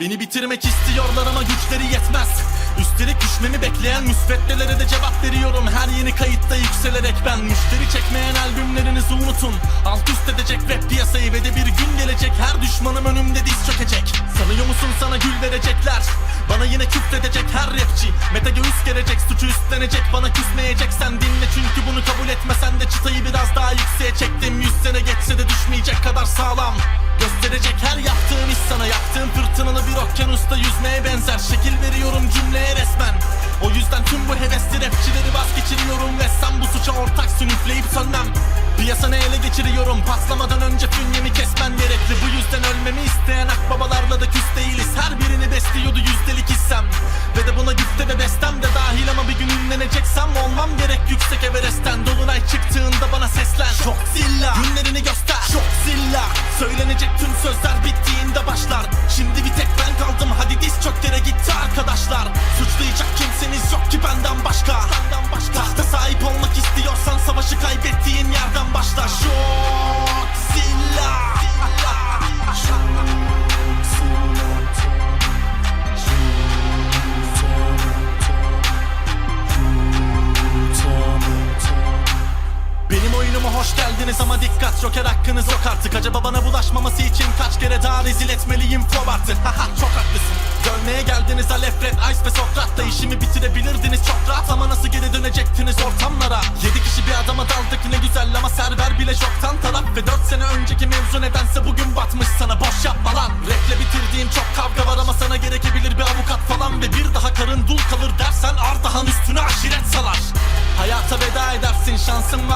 Beni bitirmek istiyorlar ama güçleri yetmez. Üstelik düşmemi bekleyen müsveddelere de cevap veriyorum. Her yeni kayıtta yükselerek ben Müşteri çekmeyen albümlerinizi unutun. Alt üst edecek rap piyasayı ve de bir gün gelecek. Her düşmanım önümde diz çökecek. Sanıyor musun sana gül verecekler? Bana yine küfredecek her rapçi. Mete göğüs gelecek suçu üstlenecek. Bana küsmeyeceksen dinle. Çünkü bunu kabul etmesen de Çıtayı biraz daha yükseğe çektim. Yüz sene geçse de düşmeyecek kadar sağlam. Gösterecek her yaptığım iş sana. Yaptığım fırtınalı bir okyanusta yüzmeye benzer. Şekil veriyorum cümleye resmen. O yüzden tüm bu hevesli rapçileri vazgeçiriyorum sen bu suça ortaksın üfleyip sönmem. Piyasanı ele geçiriyorum. Patlamadan önce fünyemi kesmen gerekli. Bu yüzden ölmemi isteyen akbabalarla da küs değiliz. Her birini besliyordu yüzdelik hissem. Ve de buna güfte ve bestem de dahil Ama bir gün ünleneceksem olmam gerek yüksek Everest'ten. Dolunay çıktığında bana seslen. Çok zilla. Günlerini göster Çok zilla. Söylenecek tüm sözler bittiğinde başlar. Şimdi bir tek ben kaldım. Hadi diz çok yere gitti arkadaşlar. Suçlayacak kimseniz yok ki benden Hoş geldiniz ama dikkat Joker hakkınız yok artık. Acaba bana bulaşmaması için kaç kere daha rezil etmeliyim? Fobart'ı Haha çok haklısın. Dönmeye geldiniz Alefred, Ice ve Sokrat'la işimi bitirebilirdiniz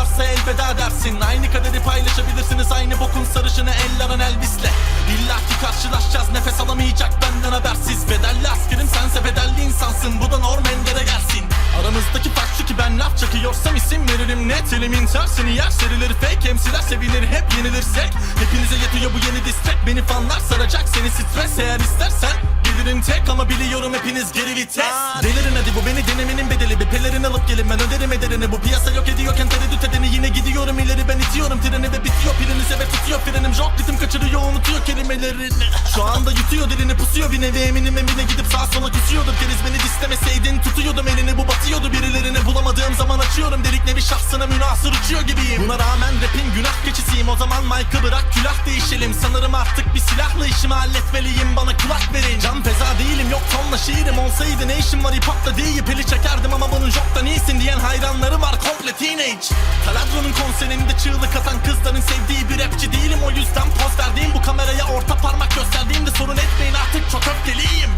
varsa elveda dersin. Aynı kaderi paylaşabilirsiniz aynı bokun sarışını Ellerin Elvis'le. İlla ki karşılaşacağız nefes alamayacak benden habersiz. Bedelli askerim sense bedelli insansın. Bu da norm gelsin. Aramızdaki fark şu ki ben laf çakıyorsam isim veririm. Net Elimin tersini yer serilir. Fake emsiler sevinir hep yenilirsek. Hepinize yetiyor bu yeni distek beni fanlar saracak seni stres. Eğer istersen Gelirim tek ama biliyorum hepiniz geri vites. Delirin hadi bu beni denemenin bedeli. Bir pelerin alıp gelin ben öderim ederini. Bu piyasa yok ediyorken tereddüt edeni. Yine gidiyorum ileri ben itiyorum treni Ve bitiyor. Pilinize ve tutuyor frenim Jock ritim kaçırıyor unutuyor kelimelerini. Şu anda yutuyor dilini pusuyor. Bir nevi eminim emine Gidip sağ sola küsüyordur. Keriz beni dislemeseydin Tutuyordum elini. Bu batıyordu birilerini Bulamadığım zaman açıyorum delik şahsına münasır uçuyor gibiyim. Buna rağmen rapin günah keçisiyim. O zaman mic'ı bırak külah değişelim. Sanırım artık bir silahla işimi halletmeliyim. Bana kulak verin. Can feza değilim yok tonla şiirim. Olsaydı ne işim var? Hip hopla deyip eli çekerdim. Ama bunun joktan iyisin diyen hayranları var komple teenage. Taladro'nun konserinde çığlık atan kızların sevdiği bir rapçi değilim. O yüzden poz verdiğim bu kameraya orta parmak gösterdiğimde sorun etmeyin. Artık çok öfkeliyim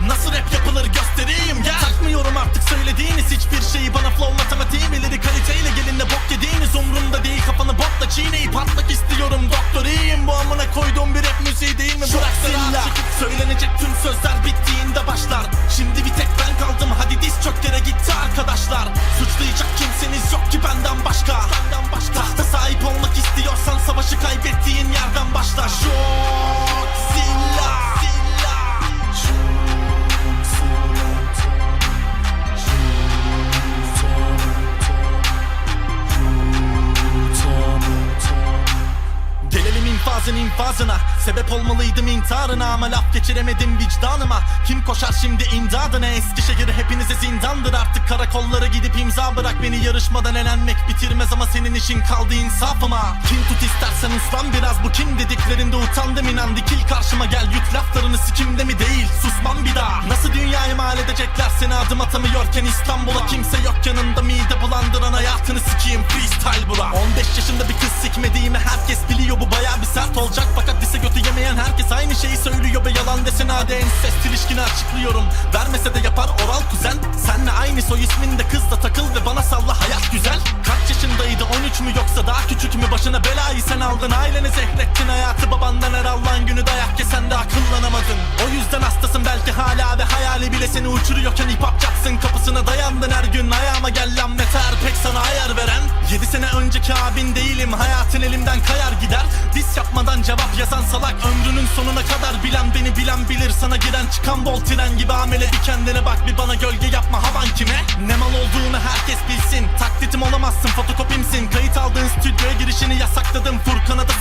koyduğum bir rap müziği değil mi? Bırak zilla Söylenecek tüm sözler bittiğinde başlar Şimdi İnfazın infazına Sebep olmalıydım intiharına Ama laf geçiremedim vicdanıma. Kim koşar şimdi imdadına? Eskişehir hepinize zindandır. Artık karakollara gidip imza bırak Beni. Yarışmadan elenmek bitirmez Ama senin işin kaldı insafıma. Kim tut istersen uslan biraz Bu kim dediklerinde utandım inan. Dikil karşıma gel yut laflarını sikimde mi değil? Susmam bir daha. Nasıl dünyayı mal edecekler Seni adım atamıyorken? İstanbul'a Kimse yok yanında mide bulandıran Hayatını sikeyim. Freestyle bura. 15 yaşında bir kız sikmediğimi herkes biliyor. Bu baya bir sert olacak fakat lise götü yemeyen herkes aynı şeyi söylüyor Be. Yalan desin hadi ensest ilişkini açıklıyorum. Vermese de yapar oral kuzen. Senle aynı soy isminde kızla takıl ve bana salla hayat güzel. Kaç yaşındaydı 13 mü yoksa daha küçük mü? Başına belayı sen aldın aileni zehrettin. Hayatı babandan her Allah'ın günü dayak yesen de akıllanamadın. O yüzden hastasın belki hala ve hayali bile seni uçuruyorken çaksın Kapısına dayandın her gün ayağıma gel lan meter Pek sana ayar 7 sene önceki abin değilim. Hayatın elimden kayar gider. Diss yapmadan cevap yazan salak. Ömrünün sonuna kadar bilen beni bilen bilir. Sana giren çıkan bol tren gibi amele bir kendine bak. Bir bana gölge yapma havan kime? Ne mal olduğunu herkes bilsin. Taklitim olamazsın fotokopimsin. Kayıt aldığın stüdyoya girişini yasakladım. Furkan'a da